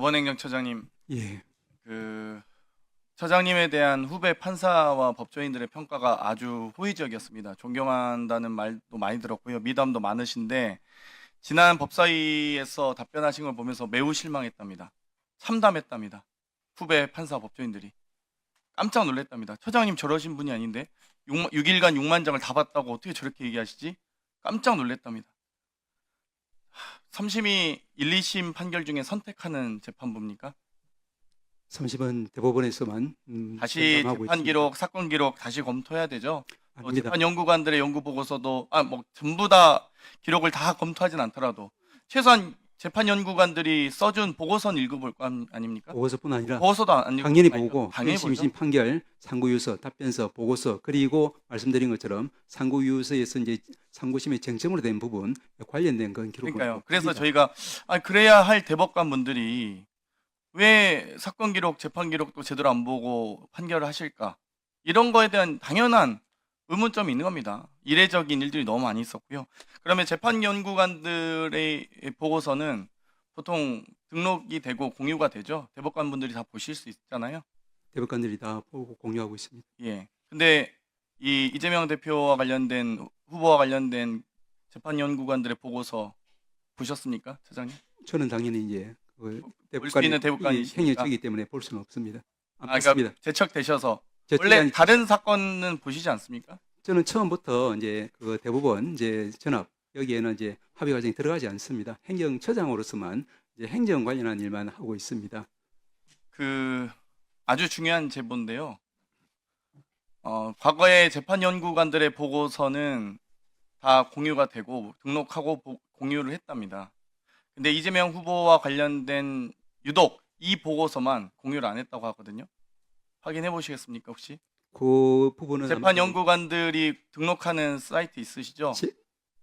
법원행정 처장님, 예, 그 처장님에 대한 후배 판사와 법조인들의 평가가 아주 호의적이었습니다. 존경한다는 말도 많이 들었고요. 미담도 많으신데 지난 법사위에서 답변하신 걸 보면서 매우 실망했답니다. 참담했답니다. 후배 판사 법조인들이 깜짝 놀랐답니다. 처장님 저러신 분이 아닌데 6, 6일간 6만 장을 다 봤다고 어떻게 저렇게 얘기하시지? 깜짝 놀랐답니다. 3심이 1, 2심 판결 중에 선택하는 재판부입니까? 30은 대법원에서만 음, 다시 결정하고 재판 있습니다. 기록, 사건 기록 다시 검토해야 되죠. 어, 아닙니다. 재판 연구관들의 연구 보고서도 아 뭐 전부 다 기록을 다 검토하진 않더라도 최소한 재판 연구관들이 써준 보고서는 읽어볼 거 아니- 아닙니까? 보고서뿐 아니라 보고서도 안 읽고 당연히 보고 당연히 1심, 보죠. 2심 판결, 상고유서, 답변서, 보고서 그리고 말씀드린 것처럼 상고유서에서 이제 상고심의 쟁점으로 된 부분 관련된 건 기록을 그러니까요. 꼭 그래서. 저희가 아 그래야 할 대법관 분들이 왜 사건 기록, 재판 기록도 제대로 안 보고 판결을 하실까? 이런 거에 대한 당연한 의문점이 있는 겁니다. 이례적인 일들이 너무 많이 있었고요. 그러면 재판 연구관들의 보고서는 보통 등록이 되고 공유가 되죠. 대법관 분들이 다 보실 수 있잖아요. 대법관들이 다 보고 공유하고 있습니다. 예. 근데 이 이재명 대표와 관련된 후보와 관련된 재판 연구관들의 보고서 보셨습니까, 차장님? 저는 당연히 이제 그 대법관이시니까. 행위적이기 때문에 볼 수는 없습니다. 안 아, 봤습니다. 그러니까 제척되셔서 제 원래 쪽에 다른 사건은 보시지 않습니까? 저는 처음부터 이제 그 대법원 이제 전압 여기에는 이제 합의 과정이 들어가지 않습니다. 행정처장으로서만 이제 행정 관련한 일만 하고 있습니다. 그 아주 중요한 제보인데요. 어, 과거에 재판 연구관들의 보고서는 다 공유가 되고 등록하고 보- 공유를 했답니다. 근데 이재명 후보와 관련된 유독 이 보고서만 공유를 안 했다고 하거든요. 확인해 보시겠습니까, 혹시? 그 부분은 재판 연구관들이 등록하는 사이트 있으시죠? 제-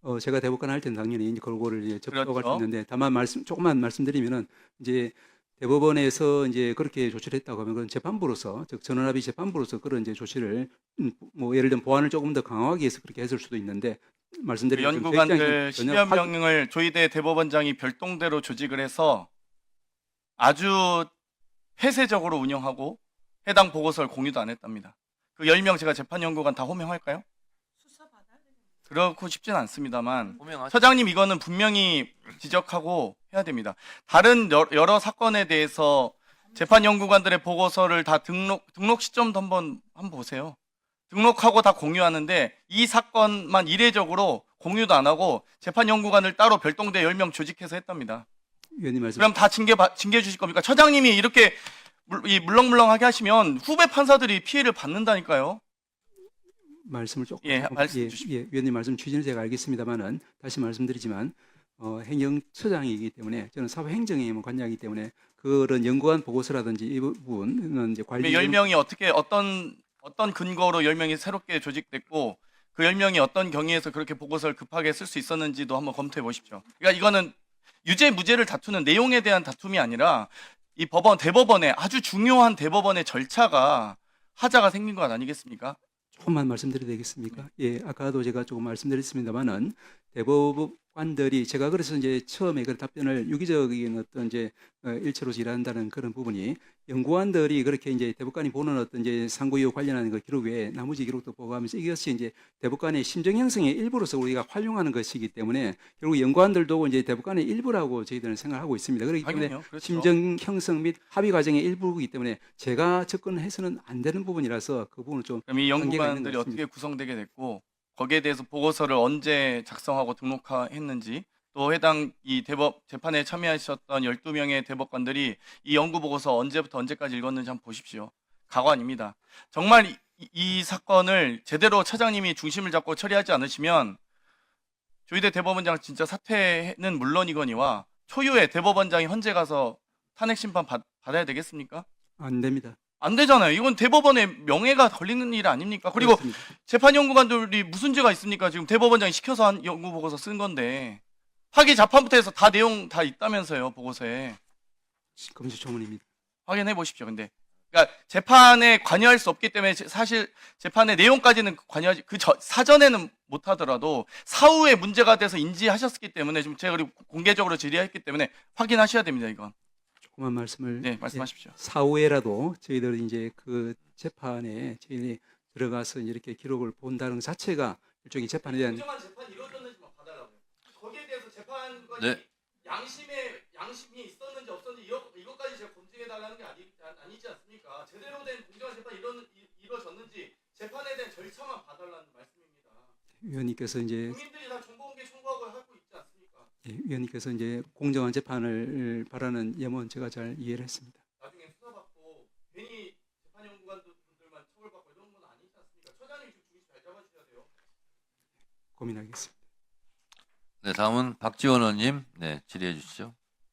어, 제가 대법관 할 때는 당연히 이제 그거를 이제 접촉할 그렇죠. 수 있는데 다만 말씀 조금만 말씀드리면은 이제 대법원에서 이제 그렇게 조치를 했다고 하면 그건 재판부로서 즉 전원합의 재판부로서 그런 이제 조치를 음, 뭐 예를 들면 보안을 조금 더 강화하기 위해서 그렇게 했을 수도 있는데 그 말씀드린 것처럼 연구관들 전혀 10여 확- 명을 조희대 대법원장이 별동대로 조직을 해서 아주 폐쇄적으로 운영하고 해당 보고서를 공유도 안 했답니다. 그 10명 제가 재판 연구관 다 호명할까요? 그렇고 싶진 않습니다만 호명하시 처장님 이거는 분명히 지적하고 해야 됩니다. 다른 여- 여러 사건에 대해서 재판 연구관들의 보고서를 다 등록 등록 시점도 한번 한번 보세요. 등록하고 다 공유하는데 이 사건만 이례적으로 공유도 안 하고 재판 연구관을 따로 별동대 10명 조직해서 했답니다. 위원님 말씀 그럼 다 징계 받- 징계 주실 겁니까? 처장님이 이렇게 물, 이 물렁물렁하게 하시면 후배 판사들이 피해를 받는다니까요. 말씀을 조금 예, 말씀해 예, 주십시오. 예, 위원님 말씀 취지는 제가 알겠습니다만은 다시 말씀드리지만 어, 행정처장이기 때문에 저는 사회행정에 관여하기 때문에 그런 연구한 보고서라든지 이 부분은 이제 관리 10명이 어떻게 어떤 어떤 근거로 10명이 새롭게 조직됐고 그 10명이 어떤 경위에서 그렇게 보고서를 급하게 쓸 수 있었는지도 한번 검토해 보십시오. 그러니까 이거는 유죄 무죄를 다투는 내용에 대한 다툼이 아니라 이 법원 대법원의 아주 중요한 대법원의 절차가 하자가 생긴 것 아니겠습니까? 조금만 말씀드려도 되겠습니까? 예, 아까도 제가 조금 말씀드렸습니다만은 대법 관들이 제가 그래서 이제 처음에 그 답변을 유기적인 어떤 이제 어, 일체로서 일한다는 그런 부분이 연구관들이 그렇게 이제 대법관이 보는 어떤 이제 상고이후 관련하는 그 기록 외에 나머지 기록도 보고하면서 이것이 이제 대법관의 심정 형성의 일부로서 우리가 활용하는 것이기 때문에 결국 연구관들도 이제 대법관의 일부라고 저희들은 생각하고 있습니다. 그렇기 때문에. 그렇죠. 심정 형성 및 합의 과정의 일부이기 때문에 제가 접근해서는 안 되는 부분이라서 그 부분을 좀 그럼 이 연구관들이 것 어떻게 구성되게 됐고 거기에 대해서 보고서를 언제 작성하고 등록했는지 또 해당 이 대법 재판에 참여하셨던 12명의 대법관들이 이 연구 보고서 언제부터 언제까지 읽었는지 한번 보십시오. 가관입니다. 정말 이, 이 사건을 제대로 차장님이 중심을 잡고 처리하지 않으시면 조희대 대법원장 진짜 사퇴는 물론이거니와 초유의 대법원장이 헌재 가서 탄핵 심판 받, 받아야 되겠습니까? 안 됩니다. 안 되잖아요. 이건 대법원의 명예가 걸리는 일 아닙니까? 그리고 그렇습니다. 재판 연구관들이 무슨 죄가 있습니까? 지금 대법원장이 시켜서 한 연구 보고서 쓴 건데 파기 자판부터 해서 다 내용 다 있다면서요 보고서에 검수 조문입니다. 확인해 보십시오. 근데 그러니까 재판에 관여할 수 없기 때문에 제- 사실 재판의 내용까지는 관여하지 그 저- 사전에는 못 하더라도 사후에 문제가 돼서 인지하셨기 때문에 지금 제가 공개적으로 질의했기 때문에 확인하셔야 됩니다. 이건 그만 말씀을 네, 말씀하십시오. 사후에라도 저희들이 이제 그 재판에 저희들이 들어가서 이렇게 기록을 본다는 것 자체가 일종의 재판에 대한 공정한 재판이 이루어졌는지만 봐달라고요. 거기에 대해서 재판관이 네. 양심에 양심이 있었는지 없었는지 이거, 이것까지 제가 검증해 달라는 게 아니, 아니지 않습니까? 제대로 된 공정한 재판이 이루, 이루어졌는지 재판에 대한 절차만 봐달라는 말씀입니다. 위원님께서 이제 국민들이 다 정보공개 청구하고 하고 위원님께서 이제 공정한 재판을 바라는 염원 제가 잘 이해를 했습니다. 나중에 수사받고 괜히 재판연구관들만 처벌받고 이런 건 아니지 않습니까? 처장님 지금 중심 잘 잡아주셔야 돼요. 고민하겠습니다. 네, 다음은 박지원 의원님, 네, 질의해 주시죠.